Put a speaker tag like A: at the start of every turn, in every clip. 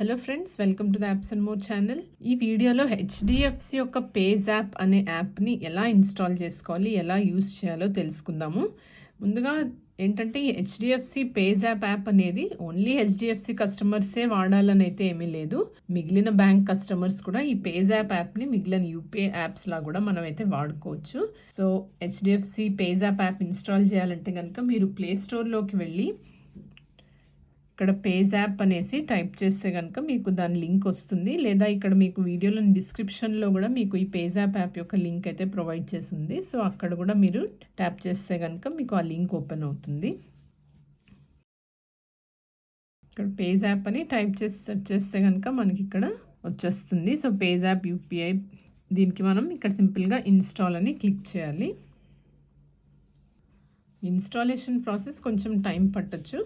A: Hello friends welcome to the apps and more channel ఈ వీడియోలో HDFC యొక్క page app అనే యాప్ని ఎలా ఇన్స్టాల్ చేసుకోవాలి ఎలా యూస్ చేయాలో తెలుసుకుందాము. ముందుగా ఏంటంటే ఈ హెచ్డిఎఫ్సి పేజ్ యాప్ యాప్ అనేది ఓన్లీ హెచ్డిఎఫ్సి కస్టమర్సే వాడాలని అయితే ఏమీ లేదు. మిగిలిన బ్యాంక్ కస్టమర్స్ కూడా ఈ పేజ్ యాప్ యాప్ని మిగిలిన యూపీఐ యాప్స్ లా కూడా మనం అయితే వాడుకోవచ్చు. So HDFC PayZapp app install చేయాలంటే కనుక మీరు ప్లే స్టోర్లోకి వెళ్ళి ఇక్కడ పేజ్ యాప్ అనేసి టైప్ చేస్తే కనుక మీకు దాని లింక్ వస్తుంది. లేదా ఇక్కడ మీకు వీడియోలో డిస్క్రిప్షన్లో కూడా మీకు ఈ పేజ్ యాప్ యాప్ యొక్క లింక్ అయితే ప్రొవైడ్ చేసింది సో అక్కడ కూడా మీరు ట్యాప్ చేస్తే కనుక మీకు ఆ లింక్ ఓపెన్ అవుతుంది. ఇక్కడ పేజ్ యాప్ అని టైప్ చేసి సెర్చ్ చేస్తే కనుక మనకి ఇక్కడ వచ్చేస్తుంది. సో పేజ్ యాప్ యూపీఐ దీనికి మనం ఇక్కడ సింపుల్గా ఇన్స్టాల్ అని క్లిక్ చేయాలి. ఇన్స్టాలేషన్ ప్రాసెస్ కొంచెం టైం పట్టచ్చు.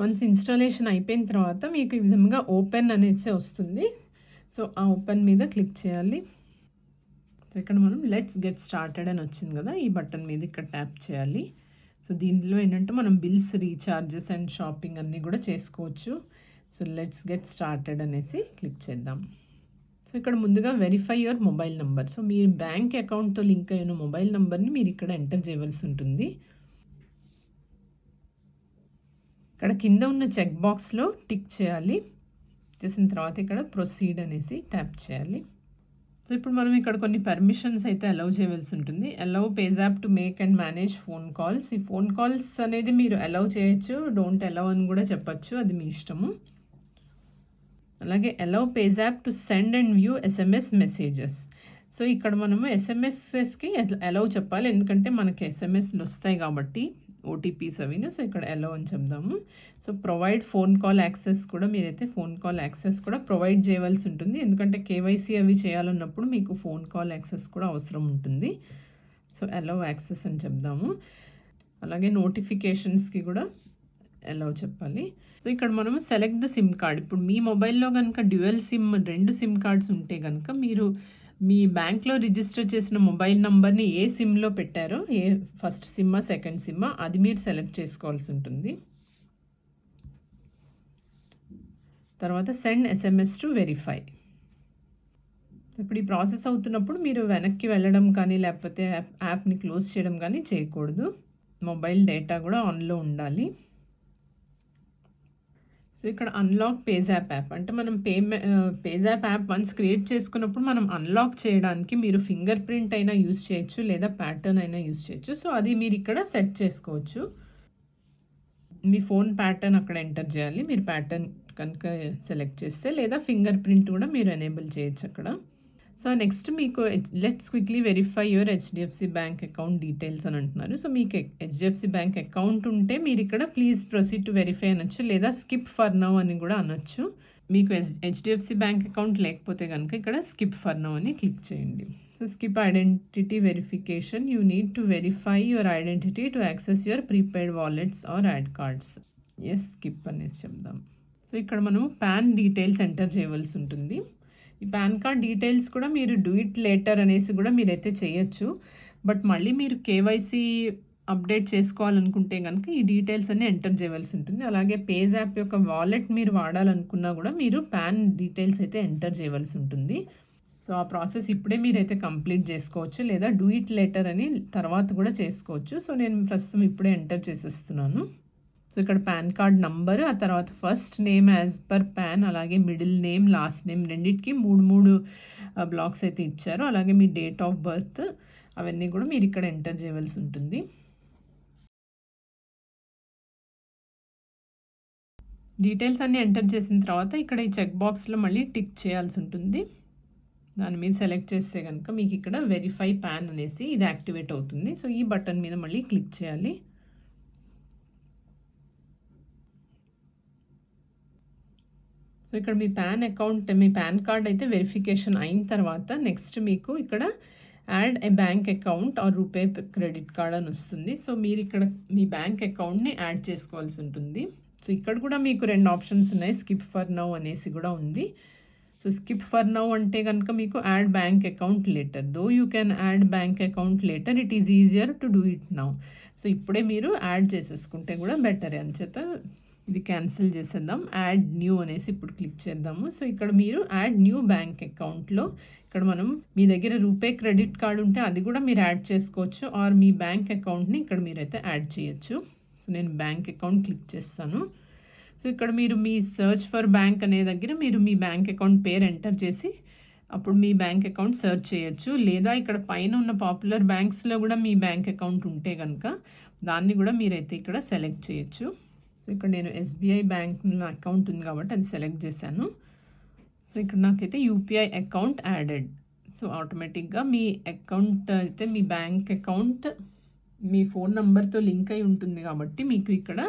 A: వన్స్ ఇన్స్టాలేషన్ అయిపోయిన తర్వాత మీకు ఈ విధంగా ఓపెన్ అనేసి వస్తుంది. సో ఆ ఓపెన్ మీద క్లిక్ చేయాలి. సో ఇక్కడ మనం లెట్స్ గెట్ స్టార్టెడ్ అని వచ్చింది కదా ఈ బటన్ మీద ఇక్కడ ట్యాప్ చేయాలి. సో దీంట్లో ఏంటంటే మనం బిల్స్ రీఛార్జెస్ అండ్ షాపింగ్ అన్నీ కూడా చేసుకోవచ్చు. సో లెట్స్ గెట్ స్టార్టెడ్ అనేసి క్లిక్ చేద్దాం. సో ఇక్కడ ముందుగా verify your mobile number so మీరు బ్యాంక్ అకౌంట్తో లింక్ అయిన మొబైల్ నెంబర్ని మీరు ఇక్కడ ఎంటర్ చేయవలసి ఉంటుంది. ఇక్కడ కింద ఉన్న చెక్ బాక్స్లో టిక్ చేయాలి. చేసిన తర్వాత ఇక్కడ ప్రొసీడ్ అనేసి ట్యాప్ చేయాలి. సో ఇప్పుడు మనం ఇక్కడ కొన్ని పర్మిషన్స్ అయితే అలౌ చేయవలసి ఉంటుంది. Allow PayZapp to make and manage phone calls. ఈ ఫోన్ కాల్స్ అనేది మీరు అలౌ చేయొచ్చు డోంట్ అలౌ అని కూడా చెప్పచ్చు. అది మీ ఇష్టము. అలాగే allow PayZapp to send and view SMS messages. So ఇక్కడ మనము ఎస్ఎంఎస్ఎస్కి అలౌ చెప్పాలి. ఎందుకంటే మనకి ఎస్ఎంఎస్లు వస్తాయి కాబట్టి. ఓటీపీస్ అవిను సో ఇక్కడ ఎలో అని చెప్దాము so provide phone call access కూడా మీరైతే ఫోన్ కాల్ యాక్సెస్ కూడా ప్రొవైడ్ చేయవలసి ఉంటుంది. ఎందుకంటే కేవైసీ అవి చేయాలన్నప్పుడు మీకు ఫోన్ కాల్ యాక్సెస్ కూడా అవసరం ఉంటుంది. సో ఎలో యాక్సెస్ అని చెప్దాము. అలాగే నోటిఫికేషన్స్కి కూడా ఎలా చెప్పాలి. సో ఇక్కడ మనము సెలెక్ట్ ద సిమ్ కార్డ్ ఇప్పుడు మీ మొబైల్లో కనుక డ్యూయల్ సిమ్ రెండు సిమ్ కార్డ్స్ ఉంటే కనుక మీరు మీ బ్యాంక్లో రిజిస్టర్ చేసిన మొబైల్ నంబర్ని ఏ సిమ్లో పెట్టారో? ఏ ఫస్ట్ సిమ్మా సెకండ్ సిమ్మా? అది మీరు సెలెక్ట్ చేసుకోవాల్సి ఉంటుంది. తర్వాత సెండ్ ఎస్ఎంఎస్ టు వెరిఫై ఇప్పుడు ఈ ప్రాసెస్ అవుతున్నప్పుడు మీరు వెనక్కి వెళ్ళడం కానీ లేకపోతే యాప్ని క్లోజ్ చేయడం కానీ చేయకూడదు. మొబైల్ డేటా కూడా ఆన్లో ఉండాలి. సో ఇక్కడ అన్లాక్ పేజాప్ యాప్ అంటే మనం పేమె PayZapp app app once create చేసుకున్నప్పుడు మనం అన్లాక్ చేయడానికి మీరు ఫింగర్ ప్రింట్ అయినా యూస్ చేయొచ్చు లేదా ప్యాటర్న్ అయినా యూస్ చేయొచ్చు. సో అది మీరు ఇక్కడ సెట్ చేసుకోవచ్చు. మీ ఫోన్ ప్యాటర్న్ అక్కడ ఎంటర్ చేయాలి. మీరు ప్యాటర్న్ కనుక సెలెక్ట్ చేస్తే లేదా ఫింగర్ ప్రింట్ కూడా మీరు ఎనేబుల్ చేయొచ్చు అక్కడ. సో నెక్స్ట్ మీకు let's quickly verify your HDFC bank account details అని అంటున్నారు. సో మీకు హెచ్డిఎఫ్సి బ్యాంక్ అకౌంట్ ఉంటే మీరు ఇక్కడ ప్లీజ్ ప్రొసీడ్ టు వెరిఫై అనొచ్చు లేదా స్కిప్ ఫర్ నౌ అని కూడా అనొచ్చు. మీకు హెచ్డిఎఫ్సి బ్యాంక్ అకౌంట్ లేకపోతే కనుక ఇక్కడ స్కిప్ ఫర్ నౌ అని క్లిక్ చేయండి. So skip identity verification you need to verify your identity to access your prepaid wallets or add cards yes skip అనేసి చెప్దాం. సో ఇక్కడ మనం పాన్ డీటెయిల్స్ ఎంటర్ చేయవలసి ఉంటుంది. ఈ పాన్ కార్డ్ డీటెయిల్స్ కూడా మీరు డూ ఇట్ లేటర్ అనేసి కూడా మీరైతే చేయొచ్చు. బట్ మళ్ళీ మీరు కేవైసీ అప్డేట్ చేసుకోవాలనుకుంటే కనుక ఈ డీటెయిల్స్ అన్ని ఎంటర్ చేయవలసి ఉంటుంది. అలాగే పేజ్ యాప్ యొక్క వాలెట్ మీరు వాడాలనుకున్నా కూడా మీరు పాన్ డీటెయిల్స్ అయితే ఎంటర్ చేయవలసి ఉంటుంది. సో ఆ ప్రాసెస్ ఇప్పుడే మీరైతే కంప్లీట్ చేసుకోవచ్చు. లేదా డూ ఇట్ లెటర్ అని తర్వాత కూడా చేసుకోవచ్చు. సో నేను ప్రస్తుతం ఇప్పుడే ఎంటర్ చేసేస్తున్నాను. సో ఇక్కడ పాన్ కార్డ్ నంబరు ఆ తర్వాత first name as per PAN అలాగే మిడిల్ నేమ్ లాస్ట్ నేమ్ రెండింటికి మూడు మూడు బ్లాక్స్ అయితే ఇచ్చారు. అలాగే మీ డేట్ ఆఫ్ బర్త్ అవన్నీ కూడా మీరు ఇక్కడ ఎంటర్ చేయవలసి ఉంటుంది. డీటెయిల్స్ అన్నీ ఎంటర్ చేసిన తర్వాత ఇక్కడ ఈ చెక్ బాక్స్లో మళ్ళీ టిక్ చేయాల్సి ఉంటుంది. దాని మీద సెలెక్ట్ చేస్తే కనుక మీకు ఇక్కడ వెరిఫై ప్యాన్ అనేసి ఇది యాక్టివేట్ అవుతుంది. సో ఈ బటన్ మీద మళ్ళీ క్లిక్ చేయాలి. సో ఇక్కడ మీ పాన్ అకౌంట్ మీ పాన్ కార్డ్ అయితే వెరిఫికేషన్ అయిన తర్వాత నెక్స్ట్ మీకు ఇక్కడ add a bank account or RuPay credit card అని వస్తుంది. సో మీరు ఇక్కడ మీ బ్యాంక్ అకౌంట్ని యాడ్ చేసుకోవాల్సి ఉంటుంది. సో ఇక్కడ కూడా మీకు రెండు ఆప్షన్స్ ఉన్నాయి స్కిప్ ఫర్ నౌ అనేసి కూడా ఉంది. సో స్కిప్ ఫర్ నౌ అంటే కనుక మీకు add bank account later. Though you can add bank account later it is easier to do it now. So ఇప్పుడే మీరు యాడ్ చేసేసుకుంటే కూడా బెటర్ అంచేత ఇది క్యాన్సిల్ చేసేద్దాం. యాడ్ న్యూ అనేసి ఇప్పుడు క్లిక్ చేద్దాము. సో ఇక్కడ మీరు యాడ్ న్యూ బ్యాంక్ అకౌంట్లో ఇక్కడ మనం మీ దగ్గర రూపే క్రెడిట్ కార్డు ఉంటే అది కూడా మీరు యాడ్ చేసుకోవచ్చు. ఆర్ మీ బ్యాంక్ అకౌంట్ని ఇక్కడ మీరైతే యాడ్ చేయొచ్చు. సో నేను బ్యాంక్ అకౌంట్ క్లిక్ చేస్తాను. సో ఇక్కడ మీరు మీ సర్చ్ ఫర్ బ్యాంక్ అనే దగ్గర మీరు మీ బ్యాంక్ అకౌంట్ పేరు ఎంటర్ చేసి అప్పుడు మీ బ్యాంక్ అకౌంట్ సెర్చ్ చేయొచ్చు. లేదా ఇక్కడ పైన ఉన్న పాపులర్ బ్యాంక్స్లో కూడా మీ బ్యాంక్ అకౌంట్ ఉంటే కనుక దాన్ని కూడా మీరైతే ఇక్కడ సెలెక్ట్ చేయొచ్చు. ఇక్కడ నేను ఎస్బీఐ బ్యాంక్ అకౌంట్ ఉంది కాబట్టి అది సెలెక్ట్ చేశాను. సో ఇక్కడ నాకైతే యూపీఐ అకౌంట్ యాడెడ్ సో ఆటోమేటిక్గా మీ అకౌంట్ అయితే మీ బ్యాంక్ అకౌంట్ మీ ఫోన్ నెంబర్తో లింక్ అయి ఉంటుంది కాబట్టి మీకు ఇక్కడ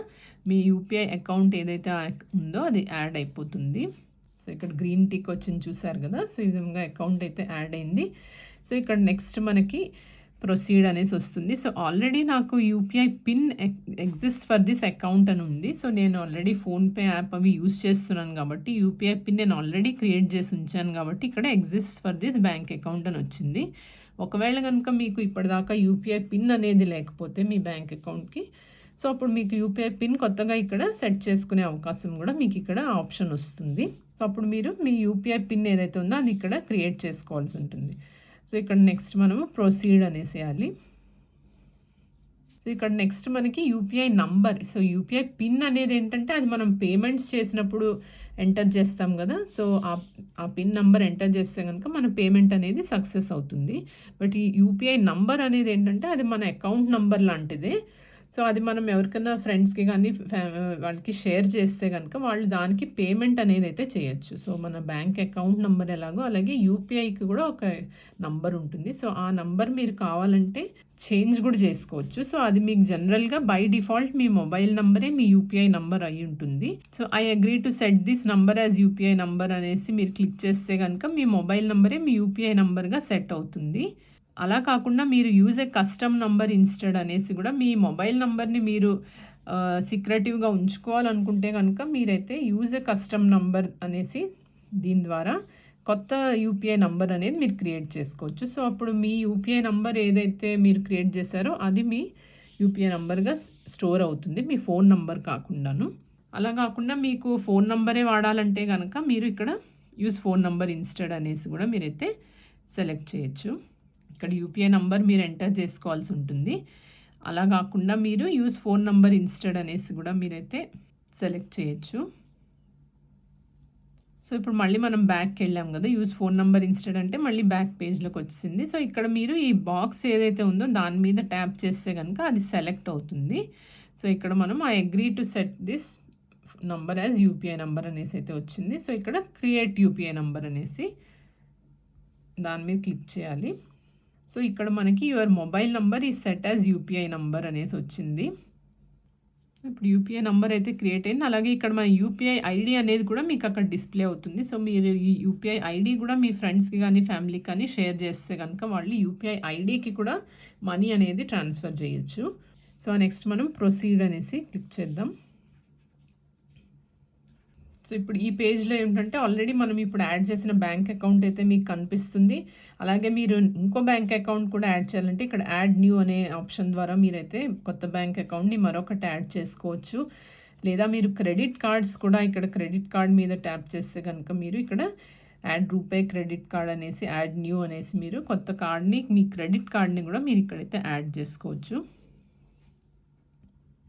A: మీ యూపీఐ అకౌంట్ ఏదైతే ఉందో అది యాడ్ అయిపోతుంది. సో ఇక్కడ గ్రీన్ టీక్ వచ్చింది చూసారు కదా? సో ఈ విధంగా అకౌంట్ అయితే యాడ్ అయింది. సో ఇక్కడ నెక్స్ట్ మనకి ప్రొసీడ్ అనేసి వస్తుంది. సో ఆల్రెడీ నాకు UPI PIN exist for this account అని ఉంది. సో నేను ఆల్రెడీ ఫోన్పే యాప్ అవి యూస్ చేస్తున్నాను కాబట్టి యూపీఐ పిన్ నేను ఆల్రెడీ క్రియేట్ చేసి ఉంచాను కాబట్టి ఇక్కడ exist for this bank account అని వచ్చింది. ఒకవేళ కనుక మీకు ఇప్పటిదాకా యూపీఐ పిన్ అనేది లేకపోతే మీ బ్యాంక్ అకౌంట్కి సో అప్పుడు మీకు యూపీఐ పిన్ కొత్తగా ఇక్కడ సెట్ చేసుకునే అవకాశం కూడా మీకు ఇక్కడ ఆప్షన్ వస్తుంది. సో అప్పుడు మీరు మీ యూపీఐ పిన్ ఏదైతే ఉందో అది ఇక్కడ క్రియేట్ చేసుకోవాల్సి ఉంటుంది. సో ఇక్కడ నెక్స్ట్ మనము ప్రొసీడ్ అనేసేయాలి. సో ఇక్కడ నెక్స్ట్ మనకి UPI number so UPI PIN అనేది ఏంటంటే అది మనం పేమెంట్స్ చేసినప్పుడు ఎంటర్ చేస్తాం కదా. సో ఆ పిన్ నంబర్ ఎంటర్ చేస్తే కనుక మన పేమెంట్ అనేది సక్సెస్ అవుతుంది. బట్ ఈ యూపీఐ నంబర్ అనేది ఏంటంటే అది మన అకౌంట్ నంబర్ లాంటిదే. సో అది మనం ఎవరికైనా ఫ్రెండ్స్కి కానీ వాళ్ళకి షేర్ చేస్తే కనుక వాళ్ళు దానికి పేమెంట్ అనేది అయితే చేయొచ్చు. సో మన బ్యాంక్ అకౌంట్ నెంబర్ ఎలాగో అలాగే యూపీఐకి కూడా ఒక నంబర్ ఉంటుంది. సో ఆ నంబర్ మీరు కావాలంటే చేంజ్ కూడా చేసుకోవచ్చు. సో అది మీకు జనరల్గా బై డిఫాల్ట్ మీ మొబైల్ నంబరే మీ యూపీఐ నంబర్ అయి ఉంటుంది. So I agree to set this number as UPI number అనేసి మీరు క్లిక్ చేస్తే కనుక మీ మొబైల్ నంబరే మీ యూపీఐ నంబర్గా సెట్ అవుతుంది. అలా కాకుండా మీరు use a custom number instead అనేసి కూడా మీ మొబైల్ నంబర్ని మీరు సీక్రెటివ్గా ఉంచుకోవాలనుకుంటే కనుక మీరైతే యూజ్ ఏ కస్టమ్ నంబర్ అనేసి దీని ద్వారా కొత్త యూపీఐ నంబర్ అనేది మీరు క్రియేట్ చేసుకోవచ్చు. సో అప్పుడు మీ యూపీఐ నంబర్ ఏదైతే మీరు క్రియేట్ చేశారో అది మీ యూపీఐ నంబర్గా స్టోర్ అవుతుంది. మీ ఫోన్ నంబర్ కాకుండాను. అలా కాకుండా మీకు ఫోన్ నంబరే వాడాలంటే కనుక మీరు ఇక్కడ యూజ్ ఫోన్ నంబర్ ఇన్స్టెడ్ అనేసి కూడా మీరైతే సెలెక్ట్ చేయొచ్చు. ఇక్కడ యూపీఐ నంబర్ మీరు ఎంటర్ చేసుకోవాల్సి ఉంటుంది. అలా కాకుండా మీరు యూజ్ ఫోన్ నంబర్ ఇన్స్టెడ్ అనేసి కూడా మీరైతే సెలెక్ట్ చేయొచ్చు. సో ఇప్పుడు మళ్ళీ మనం బ్యాక్కి వెళ్ళాం కదా యూజ్ ఫోన్ నెంబర్ ఇన్స్టెడ్ అంటే మళ్ళీ బ్యాక్ పేజ్లోకి వచ్చింది. సో ఇక్కడ మీరు ఈ బాక్స్ ఏదైతే ఉందో దాని మీద ట్యాప్ చేస్తే కనుక అది సెలెక్ట్ అవుతుంది. సో ఇక్కడ మనం I agree to set this number as UPI number అనేసి అయితే వచ్చింది. సో ఇక్కడ క్రియేట్ యూపీఐ నంబర్ అనేసి దాని మీద క్లిక్ చేయాలి. సో ఇక్కడ మనకి your mobile number is set as UPI number అనేసి వచ్చింది. ఇప్పుడు యూపీఐ నంబర్ అయితే క్రియేట్ అయింది. అలాగే ఇక్కడ మన యూపీఐ ఐడి అనేది కూడా మీకు అక్కడ డిస్ప్లే అవుతుంది. సో మీరు ఈ యూపీఐ ఐడి కూడా మీ ఫ్రెండ్స్కి కానీ ఫ్యామిలీకి కానీ షేర్ చేస్తే కనుక వాళ్ళు యూపీఐ ఐడికి కూడా మనీ అనేది ట్రాన్స్ఫర్ చేయొచ్చు. సో నెక్స్ట్ మనం ప్రొసీడ్ అనేసి క్లిక్ చేద్దాం. సో ఇప్పుడు ఈ పేజ్లో ఏంటంటే ఆల్రెడీ మనం ఇప్పుడు యాడ్ చేసిన బ్యాంక్ అకౌంట్ అయితే మీకు కనిపిస్తుంది. అలాగే మీరు ఇంకో బ్యాంక్ అకౌంట్ కూడా యాడ్ చేయాలంటే ఇక్కడ యాడ్ న్యూ అనే ఆప్షన్ ద్వారా మీరైతే కొత్త బ్యాంక్ అకౌంట్ని మరొకటి యాడ్ చేసుకోవచ్చు. లేదా మీరు క్రెడిట్ కార్డ్స్ కూడా ఇక్కడ క్రెడిట్ కార్డ్ మీద ట్యాప్ చేస్తే కనుక మీరు ఇక్కడ యాడ్ రూపే క్రెడిట్ కార్డ్ అనేసి యాడ్ న్యూ అనేసి మీరు కొత్త కార్డ్ని మీ క్రెడిట్ కార్డ్ని కూడా మీరు ఇక్కడైతే యాడ్ చేసుకోవచ్చు.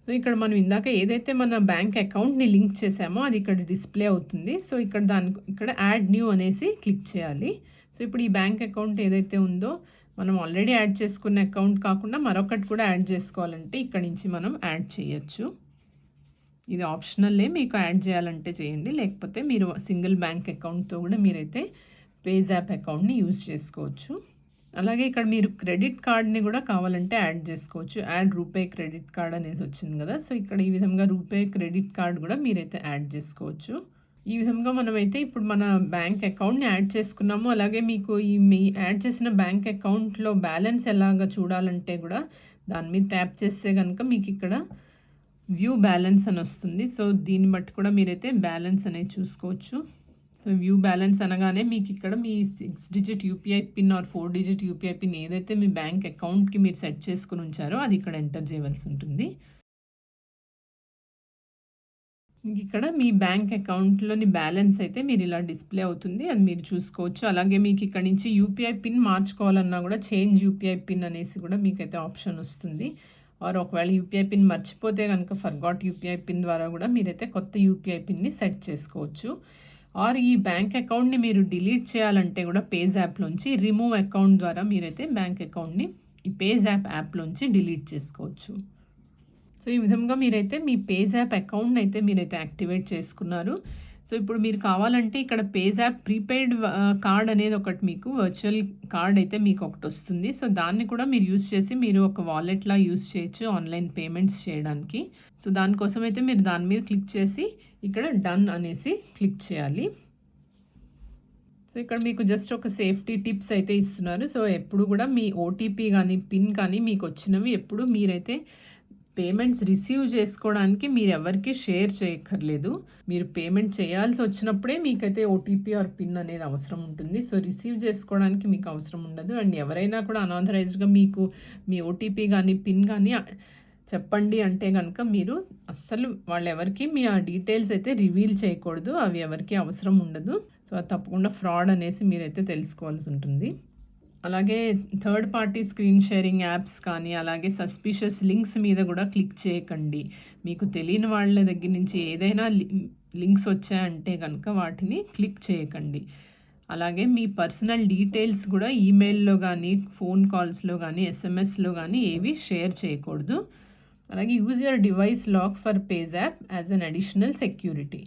A: సో ఇక్కడ మనం ఇందాక ఏదైతే మన బ్యాంక్ అకౌంట్ని లింక్ చేసామో అది ఇక్కడ డిస్ప్లే అవుతుంది. సో ఇక్కడ దాని ఇక్కడ యాడ్ న్యూ అనేసి క్లిక్ చేయాలి. సో ఇప్పుడు ఈ బ్యాంక్ అకౌంట్ ఏదైతే ఉందో మనం ఆల్రెడీ యాడ్ చేసుకున్న అకౌంట్ కాకుండా మరొకటి కూడా యాడ్ చేసుకోవాలంటే ఇక్కడ నుంచి మనం యాడ్ చేయొచ్చు. ఇది ఆప్షనల్లే మీకు యాడ్ చేయాలంటే చేయండి. లేకపోతే మీరు సింగిల్ బ్యాంక్ అకౌంట్తో కూడా మీరైతే పేజాప్ అకౌంట్ని యూజ్ చేసుకోవచ్చు. అలాగే ఇక్కడ మీరు క్రెడిట్ కార్డ్ని కూడా కావాలంటే యాడ్ చేసుకోవచ్చు. యాడ్ రూపే క్రెడిట్ కార్డ్ అనేసి వచ్చింది కదా. సో ఇక్కడ ఈ విధంగా రూపే క్రెడిట్ కార్డ్ కూడా మీరైతే యాడ్ చేసుకోవచ్చు. ఈ విధంగా మనమైతే ఇప్పుడు మన బ్యాంక్ అకౌంట్ని యాడ్ చేసుకున్నాము. అలాగే మీకు ఈ మీ యాడ్ చేసిన బ్యాంక్ అకౌంట్లో బ్యాలెన్స్ ఎలాగ చూడాలంటే కూడా దాని మీద ట్యాప్ చేస్తే కనుక మీకు ఇక్కడ వ్యూ బ్యాలెన్స్ అని వస్తుంది. సో దీన్ని బట్టి కూడా మీరైతే బ్యాలెన్స్ అనేది చూసుకోవచ్చు. సో వ్యూ బ్యాలెన్స్ అనగానే మీకు ఇక్కడ మీ six digit UPI PIN or four digit UPI PIN ఏదైతే మీ బ్యాంక్ అకౌంట్కి మీరు సెట్ చేసుకుని ఉంచారో అది ఇక్కడ ఎంటర్ చేయవలసి ఉంటుంది ఇక్కడ మీ బ్యాంక్ అకౌంట్‌లోని బ్యాలెన్స్ అయితే మీరు ఇలా డిస్‌ప్లే అవుతుంది. అది మీరు చూసుకోవచ్చు. అలాగే మీకు ఇక్కడ నుంచి యూపీఐ పిన్ మార్చుకోవాలన్నా కూడా చేంజ్ యూపీఐ పిన్ అనేసి కూడా మీకైతే ఆప్షన్ వస్తుంది. ఆర్ ఒకవేళ యూపీఐ పిన్ మర్చిపోతే కనుక ఫర్గాట్ యూపీఐ పిన్ ద్వారా కూడా మీరైతే కొత్త యూపీఐ పిన్‌ని సెట్ చేసుకోవచ్చు. ఆర్ ఈ బ్యాంక్ అకౌంట్‌ని మీరు డిలీట్ చేయాలంటే కూడా పేజ్ యాప్‌లోంచి రిమూవ్ అకౌంట్ ద్వారా మీరైతే బ్యాంక్ అకౌంట్‌ని ఈ పేజ్ యాప్ యాప్‌లోంచి డిలీట్ చేసుకోవచ్చు. సో, ఈ విధంగా మీరైతే మీ పేజ్ యాప్ అకౌంట్‌ని అయితే మీరైతే యాక్టివేట్ చేసుకున్నారు. సో, ఇప్పుడు మీరు కావాలంటే ఇక్కడ పేజాప్ ప్రీపెయిడ్ కార్డ్ అనేది ఒకటి మీకు వర్చువల్ కార్డ్ అయితే మీకు ఒకటి వస్తుంది సో, దాన్ని కూడా మీరు యూస్ చేసి మీరు ఒక వాలెట్‌లా యూస్ చేయొచ్చు ఆన్‌లైన్ పేమెంట్స్ చేయడానికి. సో, దానికోసం అయితే మీరు దాని మీద క్లిక్ చేసి ఇక్కడ డన్ అనేసి క్లిక్ చేయాలి. సో, ఇక్కడ మీకు జస్ట్ ఒక సేఫ్టీ టిప్స్ అయితే ఇస్తున్నారు. సో, ఎప్పుడు కూడా మీ ఓటీపీ కానీ పిన్ కానీ మీకు వచ్చినవి ఎప్పుడు మీరైతే పేమెంట్స్ రిసీవ్ చేసుకోవడానికి మీరు ఎవరికి షేర్ చేయక్కర్లేదు. మీరు పేమెంట్ చేయాల్సి వచ్చినప్పుడే మీకైతే ఓటీపీ ఆర్ పిన్ అనేది అవసరం ఉంటుంది. సో, రిసీవ్ చేసుకోవడానికి మీకు అవసరం ఉండదు. అండ్ ఎవరైనా కూడా అనాథరైజ్డ్‌గా మీకు మీ ఓటీపీ కానీ పిన్ కానీ చెప్పండి అంటే కనుక మీరు అస్సలు వాళ్ళు ఎవరికి మీ ఆ డీటెయిల్స్ అయితే రివీల్ చేయకూడదు. అవి ఎవరికీ అవసరం ఉండదు. సో, అది తప్పకుండా ఫ్రాడ్ అనేసి మీరైతే తెలుసుకోవాల్సి ఉంటుంది. అలాగే third party screen sharing apps కానీ, అలాగే సస్పిషియస్ లింక్స్ మీద కూడా క్లిక్ చేయకండి. మీకు తెలియని వాళ్ళ దగ్గర నుంచి ఏదైనా లింక్స్ వచ్చాయంటే కనుక వాటిని క్లిక్ చేయకండి. అలాగే మీ పర్సనల్ డీటెయిల్స్ కూడా ఈమెయిల్‌లో కానీ ఫోన్ కాల్స్‌లో కానీ ఎస్ఎంఎస్‌లో కానీ ఏవి షేర్ చేయకూడదు. అలాగే use your device lock for PayZapp as an additional security.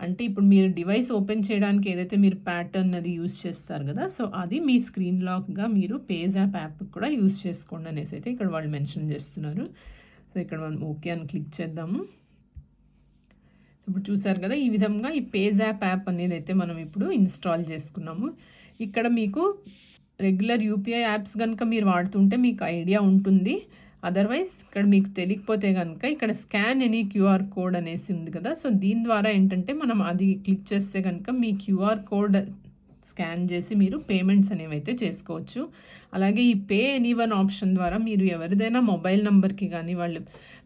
A: అంటే ఇప్పుడు మీరు డివైస్ ఓపెన్ చేయడానికి ఏదైతే మీరు ప్యాటర్న్ అది యూజ్ చేస్తారు కదా! సో, అది మీ స్క్రీన్ లాక్‌గా మీరు పేజ్ యాప్ కూడా యూజ్ చేసుకోండి అనేసి అయితే ఇక్కడ వాళ్ళు మెన్షన్ చేస్తున్నారు. సో, ఇక్కడ మనం ఓకే అని క్లిక్ చేద్దాము. ఇప్పుడు చూసారు కదా! ఈ విధంగా ఈ పేజ్ యాప్ యాప్ అయితే మనం ఇప్పుడు ఇన్‌స్టాల్ చేసుకున్నాము. ఇక్కడ మీకు రెగ్యులర్ యూపీఐ యాప్స్ కనుక మీరు వాడుతుంటే మీకు ఐడియా ఉంటుంది. అదర్‌వైజ్ ఇక్కడ మీకు తెలియకపోతే కనుక ఇక్కడ స్కాన్ ఎనీ క్యూఆర్ కోడ్ అనేసి ఉంది కదా! సో, దీని ద్వారా ఏంటంటే మనం అది క్లిక్ చేస్తే కనుక మీ క్యూఆర్ కోడ్ స్కాన్ చేసి మీరు పేమెంట్స్ అనేవి అయితే చేసుకోవచ్చు. అలాగే ఈ పే ఎనీ వన్ ఆప్షన్ ద్వారా మీరు ఎవరిదైనా మొబైల్ నెంబర్కి కానీ వాళ్ళ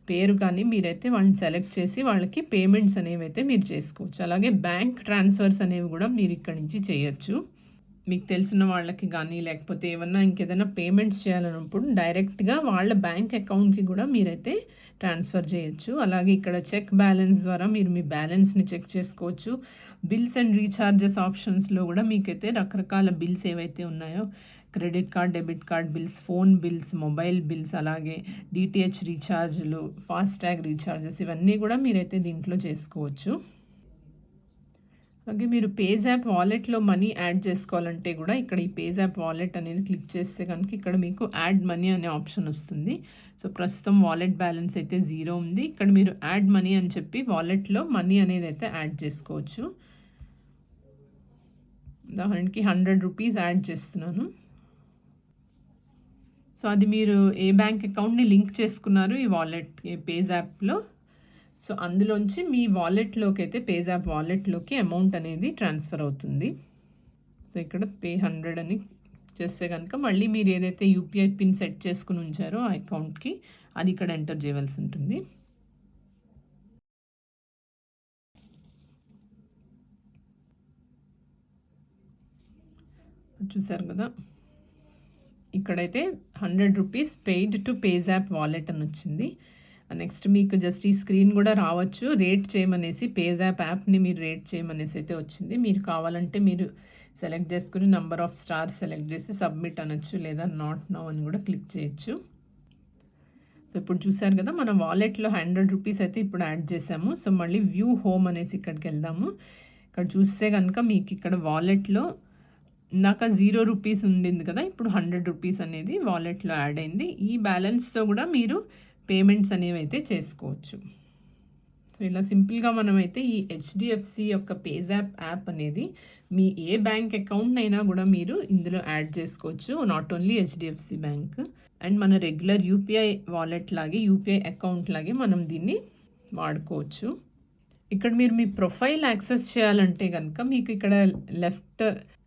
A: పేరు కానీ మీరైతే వాళ్ళని సెలెక్ట్ చేసి వాళ్ళకి పేమెంట్స్ అనేవి అయితే మీరు చేసుకోవచ్చు. అలాగే బ్యాంక్ ట్రాన్స్‌ఫర్స్ అనేవి కూడా మీరు ఇక్కడి నుంచి చేయొచ్చు. మీకు తెలిసిన వాళ్ళకి కానీ లేకపోతే ఏమన్నా ఇంకేదైనా పేమెంట్స్ చేయాలన్నప్పుడు డైరెక్ట్‌గా వాళ్ళ బ్యాంక్ అకౌంట్‌కి కూడా మీరైతే ట్రాన్స్‌ఫర్ చేయొచ్చు. అలాగే ఇక్కడ చెక్ బ్యాలెన్స్ ద్వారా మీరు మీ బ్యాలెన్స్‌ని చెక్ చేసుకోవచ్చు. బిల్స్ అండ్ రీఛార్జెస్ ఆప్షన్స్‌లో కూడా మీకైతే రకరకాల బిల్స్ ఏవైతే ఉన్నాయో credit card, debit card bills, phone bills, mobile bills అలాగే డీటీహెచ్ రీఛార్జ్లు ఫాస్టాగ్ రీఛార్జెస్ ఇవన్నీ కూడా మీరైతే దీంట్లో చేసుకోవచ్చు. అలాగే మీరు పేజ్ యాప్ వాలెట్‌లో మనీ యాడ్ చేసుకోవాలంటే కూడా ఇక్కడ ఈ పేజ్ యాప్ వాలెట్ అనేది క్లిక్ చేస్తే కనుక ఇక్కడ మీకు యాడ్ మనీ అనే ఆప్షన్ వస్తుంది. సో, ప్రస్తుతం వాలెట్ బ్యాలెన్స్ అయితే జీరో ఉంది. ఇక్కడ మీరు యాడ్ మనీ అని చెప్పి వాలెట్‌లో మనీ అనేది అయితే యాడ్ చేసుకోవచ్చు. ఉదాహరణకి హండ్రెడ్ రూపీస్ యాడ్ చేస్తున్నాను. సో, అది మీరు ఏ బ్యాంక్ అకౌంట్‌ని లింక్ చేసుకున్నారు ఈ వాలెట్ ఈ పేజ్ యాప్‌లో. సో, అందులోంచి మీ వాలెట్లోకి అయితే పేజాప్ వాలెట్‌లోకి అమౌంట్ అనేది ట్రాన్స్‌ఫర్ అవుతుంది. సో, ఇక్కడ పే 100 అని చేస్తే కనుక మళ్ళీ మీరు ఏదైతే యూపీఐ పిన్ సెట్ చేసుకుని ఉంచారో ఆ అకౌంట్‌కి అది ఇక్కడ ఎంటర్ చేయవలసి ఉంటుంది. చూసారు కదా! ఇక్కడైతే hundred rupees paid to PayZapp wallet అని వచ్చింది. నెక్స్ట్ మీకు జస్ట్ ఈ స్క్రీన్ కూడా రావచ్చు. రేట్ చేయమనేసి పేజాప్ యాప్‌ని మీరు రేట్ చేయమనేసి అయితే వచ్చింది. మీరు కావాలంటే మీరు సెలెక్ట్ చేసుకుని నంబర్ ఆఫ్ స్టార్స్ సెలెక్ట్ చేసి సబ్మిట్ అనొచ్చు. లేదా నాట్ నౌ అని కూడా క్లిక్ చేయొచ్చు. సో, ఇప్పుడు చూసారు కదా! మన వాలెట్‌లో హండ్రెడ్ రూపీస్ అయితే ఇప్పుడు యాడ్ చేసాము. సో, మళ్ళీ వ్యూ హోమ్ అనేసి ఇక్కడికి వెళ్దాము ఇక్కడ చూస్తే కనుక మీకు ఇక్కడ వాలెట్‌లో ఇందాక జీరో రూపీస్ ఉండింది కదా! ఇప్పుడు హండ్రెడ్ రూపీస్ అనేది వాలెట్‌లో యాడ్ అయింది. ఈ బ్యాలెన్స్‌తో కూడా మీరు పేమెంట్స్ అనేవి అయితే చేసుకోవచ్చు. సో, ఇలా సింపుల్‌గా మనమైతే ఈ హెచ్డిఎఫ్సి యొక్క పేజాప్ యాప్ అనేది మీ ఏ బ్యాంక్ అకౌంట్‌నైనా కూడా మీరు ఇందులో యాడ్ చేసుకోవచ్చు. Not only HDFC bank and మన రెగ్యులర్ యూపీఐ వాలెట్ లాగే యూపీఐ అకౌంట్ లాగే మనం దీన్ని వాడుకోవచ్చు. ఇక్కడ మీరు మీ ప్రొఫైల్ యాక్సెస్ చేయాలంటే కనుక మీకు ఇక్కడ లెఫ్ట్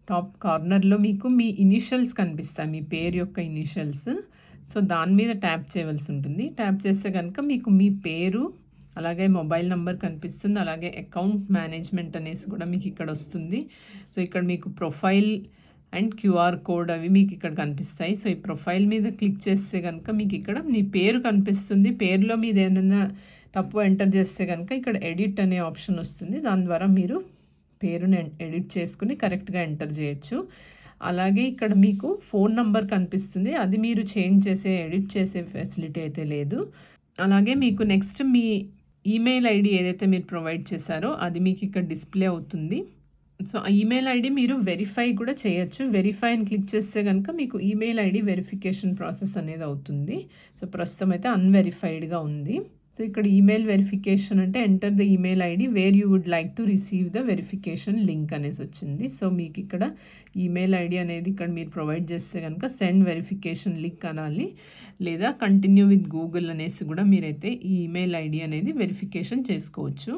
A: టాప్ కార్నర్‌లో మీకు మీ ఇనిషియల్స్ కనిపిస్తాయి. మీ పేరు యొక్క ఇనిషియల్స్ సో, దాని మీద ట్యాప్ చేయవలసి ఉంటుంది. ట్యాప్ చేస్తే కనుక మీకు మీ పేరు, అలాగే మొబైల్ నెంబర్ కనిపిస్తుంది. అలాగే అకౌంట్ మేనేజ్మెంట్ అనేసి కూడా మీకు ఇక్కడ వస్తుంది. సో ఇక్కడ మీకు ప్రొఫైల్ అండ్ క్యూఆర్ కోడ్ అవి మీకు ఇక్కడ కనిపిస్తాయి. సో ఈ ప్రొఫైల్ మీద క్లిక్ చేస్తే కనుక మీకు ఇక్కడ మీ పేరు కనిపిస్తుంది. పేరులో మీద ఏమైనా తప్పు ఎంటర్ చేస్తే కనుక ఇక్కడ ఎడిట్ అనే ఆప్షన్ వస్తుంది. దాని ద్వారా మీరు పేరుని ఎడిట్ చేసుకుని కరెక్ట్గా ఎంటర్ చేయొచ్చు. అలాగే ఇక్కడ మీకు ఫోన్ నంబర్ కనిపిస్తుంది. అది మీరు చేంజ్ చేసే ఎడిట్ చేసే ఫెసిలిటీ అయితే లేదు. అలాగే మీకు నెక్స్ట్ మీ ఈమెయిల్ ఐడి ఏదైతే మీరు ప్రొవైడ్ చేశారో అది మీకు ఇక్కడ డిస్ప్లే అవుతుంది. సో ఆ ఈమెయిల్ ఐడి మీరు వెరిఫై కూడా చేయొచ్చు. వెరిఫై అని క్లిక్ చేస్తే కనుక మీకు ఈమెయిల్ ఐడి వెరిఫికేషన్ ప్రాసెస్ అనేది అవుతుంది. సో ప్రస్తుతం అయితే అన్వెరిఫైడ్గా ఉంది. సో ఇక్కడ ఈమెయిల్ వెరిఫికేషన్ అంటే enter the email ID where you would like to receive the verification link అనేసి వచ్చింది. సో మీకు ఇక్కడ ఈమెయిల్ ఐడి అనేది ఇక్కడ మీరు ప్రొవైడ్ చేస్తే కనుక సెండ్ వెరిఫికేషన్ లింక్ అనాలి. లేదా కంటిన్యూ విత్ గూగుల్ అనేసి కూడా మీరైతే ఈ ఈమెయిల్ ఐడి అనేది వెరిఫికేషన్ చేసుకోవచ్చు.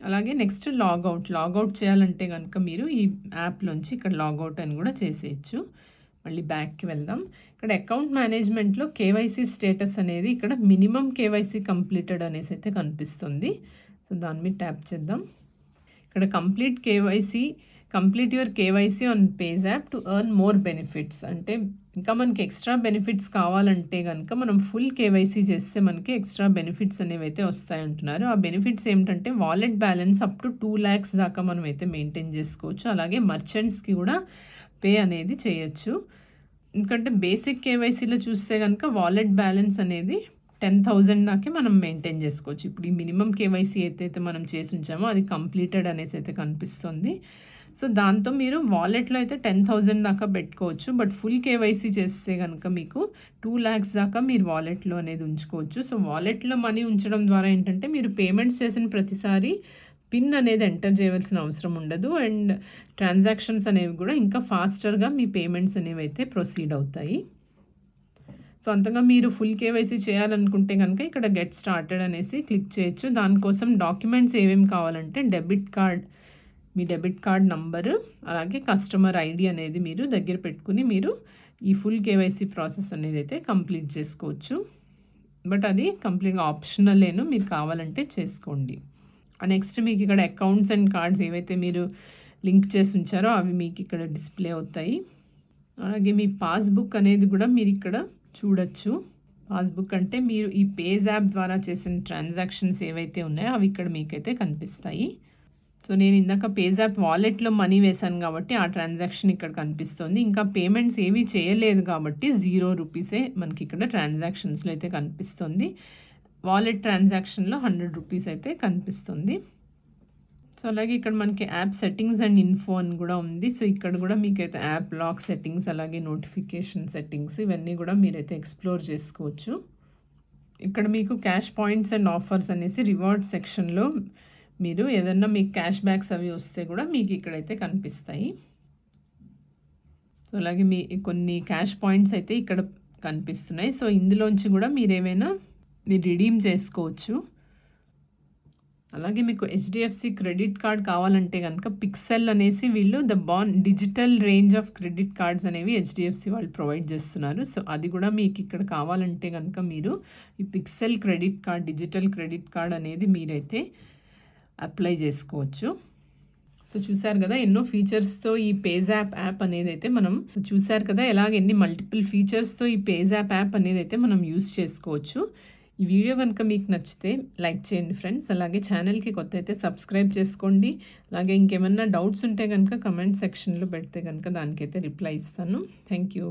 A: అలాగే నెక్స్ట్ లాగౌట్ లాగౌట్ చేయాలంటే కనుక మీరు ఈ యాప్లోంచి ఇక్కడ లాగౌట్ అని కూడా చేసేయచ్చు. మళ్ళీ బ్యాక్కి వెళ్దాం. ఇక్కడ అకౌంట్ మేనేజ్మెంట్లో కేవైసీ స్టేటస్ అనేది ఇక్కడ మినిమం కేవైసీ కంప్లీటెడ్ అనేసి అయితే కనిపిస్తుంది. సో దాని మీద ట్యాప్ చేద్దాం. ఇక్కడ complete KYC complete your KYC on PayZapp to earn more benefits అంటే ఇంకా మనకి ఎక్స్ట్రా బెనిఫిట్స్ కావాలంటే కనుక మనం ఫుల్ కేవైసీ చేస్తే మనకి ఎక్స్ట్రా బెనిఫిట్స్ అనేవి అయితే వస్తాయంటున్నారు ఆ బెనిఫిట్స్ ఏమిటంటే wallet balance up to two lakhs దాకా మనం అయితే మెయింటైన్ చేసుకోవచ్చు. అలాగే మర్చెంట్స్కి కూడా పే అనేది చేయొచ్చు. ఎందుకంటే బేసిక్ కేవైసీలో చూస్తే కనుక వాలెట్ బ్యాలెన్స్ అనేది టెన్ థౌజండ్ దాకే మనం మెయింటైన్ చేసుకోవచ్చు. ఇప్పుడు ఈ మినిమం కేవైసీ ఏదైతే మనం చేసి ఉంచామో అది కంప్లీటెడ్ అనేసి అయితే కనిపిస్తుంది. సో దాంతో మీరు వాలెట్లో అయితే టెన్ థౌజండ్ దాకా పెట్టుకోవచ్చు. బట్ ఫుల్ కేవైసీ చేస్తే కనుక మీకు టూ ల్యాక్స్ దాకా మీరు వాలెట్లో అనేది ఉంచుకోవచ్చు. సో వాలెట్లో మనీ ఉంచడం ద్వారా ఏంటంటే మీరు పేమెంట్స్ చేసిన ప్రతిసారి పిన్ అనేది ఎంటర్ చేయవలసిన అవసరం ఉండదు. అండ్ ట్రాన్సాక్షన్స్ అనేవి కూడా ఇంకా ఫాస్టర్గా మీ పేమెంట్స్ అనేవి అయితే ప్రొసీడ్ అవుతాయి. సో అంతగా మీరు ఫుల్ కేవైసీ చేయాలనుకుంటే కనుక ఇక్కడ గెట్ స్టార్టెడ్ అనేసి క్లిక్ చేయొచ్చు. దానికోసం డాక్యుమెంట్స్ ఏమేమి కావాలంటే డెబిట్ కార్డ్ మీ డెబిట్ కార్డ్ నంబరు అలాగే కస్టమర్ ఐడి అనేది మీరు దగ్గర పెట్టుకుని మీరు ఈ ఫుల్ కేవైసీ ప్రాసెస్ అనేది అయితే కంప్లీట్ చేసుకోవచ్చు. బట్ అది కంప్లీట్గా ఆప్షనలేను మీరు కావాలంటే చేసుకోండి. నెక్స్ట్ మీకు ఇక్కడ అకౌంట్స్ అండ్ కార్డ్స్ ఏవైతే మీరు లింక్ చేసి ఉంచారో అవి మీకు ఇక్కడ డిస్ప్లే అవుతాయి. అలాగే మీ పాస్బుక్ అనేది కూడా మీరు ఇక్కడ చూడొచ్చు. పాస్బుక్ అంటే మీరు ఈ పేజ్ యాప్ ద్వారా చేసిన ట్రాన్సాక్షన్స్ ఏవైతే ఉన్నాయో అవి ఇక్కడ మీకైతే కనిపిస్తాయి. సో నేను ఇందాక పేజ్ యాప్ వాలెట్లో మనీ వేశాను కాబట్టి ఆ ట్రాన్సాక్షన్ ఇక్కడ కనిపిస్తుంది. ఇంకా పేమెంట్స్ ఏవి చేయలేదు కాబట్టి జీరో రూపీసే మనకి ఇక్కడ ట్రాన్సాక్షన్స్లో అయితే కనిపిస్తుంది. వాలెట్ ట్రాన్సాక్షన్లో హండ్రెడ్ రూపీస్ అయితే కనిపిస్తుంది. సో అలాగే ఇక్కడ మనకి యాప్ సెట్టింగ్స్ అండ్ ఇన్ఫో అని కూడా ఉంది. సో ఇక్కడ కూడా మీకైతే యాప్ లాక్ సెట్టింగ్స్ అలాగే నోటిఫికేషన్ సెట్టింగ్స్ ఇవన్నీ కూడా మీరైతే ఎక్స్ప్లోర్ చేసుకోవచ్చు. ఇక్కడ మీకు క్యాష్ పాయింట్స్ అండ్ ఆఫర్స్ అనేసి రివార్డ్ సెక్షన్లో మీరు ఏదన్నా మీకు క్యాష్ బ్యాక్స్ అవి వస్తే కూడా మీకు ఇక్కడైతే కనిపిస్తాయి. సో అలాగే మీ కొన్ని క్యాష్ పాయింట్స్ అయితే ఇక్కడ కనిపిస్తున్నాయి. సో ఇందులోంచి కూడా మీరు ఏమైనా మీరు రిడీమ్ చేసుకోవచ్చు. అలాగే మీకు హెచ్డిఎఫ్సి క్రెడిట్ కార్డ్ కావాలంటే కనుక పిక్సెల్ అనేసి వీళ్ళు the ban digital range of credit cards అనేవి హెచ్డిఎఫ్సి వాళ్ళు ప్రొవైడ్ చేస్తున్నారు. సో అది కూడా మీకు ఇక్కడ కావాలంటే కనుక మీరు ఈ pixel credit card digital credit card అనేది మీరైతే అప్లై చేసుకోవచ్చు. సో చూసారు కదా ఎన్నో ఫీచర్స్తో ఈ పేజ్ యాప్ యాప్ అనేది అయితే మనం చూసారు కదా ఎలాగ ఎన్ని మల్టిపుల్ ఫీచర్స్తో ఈ పేజ్ యాప్ యాప్ అనేది అయితే మనం యూస్ చేసుకోవచ్చు. ఈ వీడియో కనుక మీకు నచ్చితే లైక్ చేయండి ఫ్రెండ్స్. అలాగే ఛానల్కి కొత్త అయితే సబ్స్క్రైబ్ చేసుకోండి. అలాగే ఇంకేమన్నా డౌట్స్ ఉంటే కనుక కమెంట్ సెక్షన్లో పెడితే కనుక దానికైతే రిప్లై ఇస్తాను. Thank you.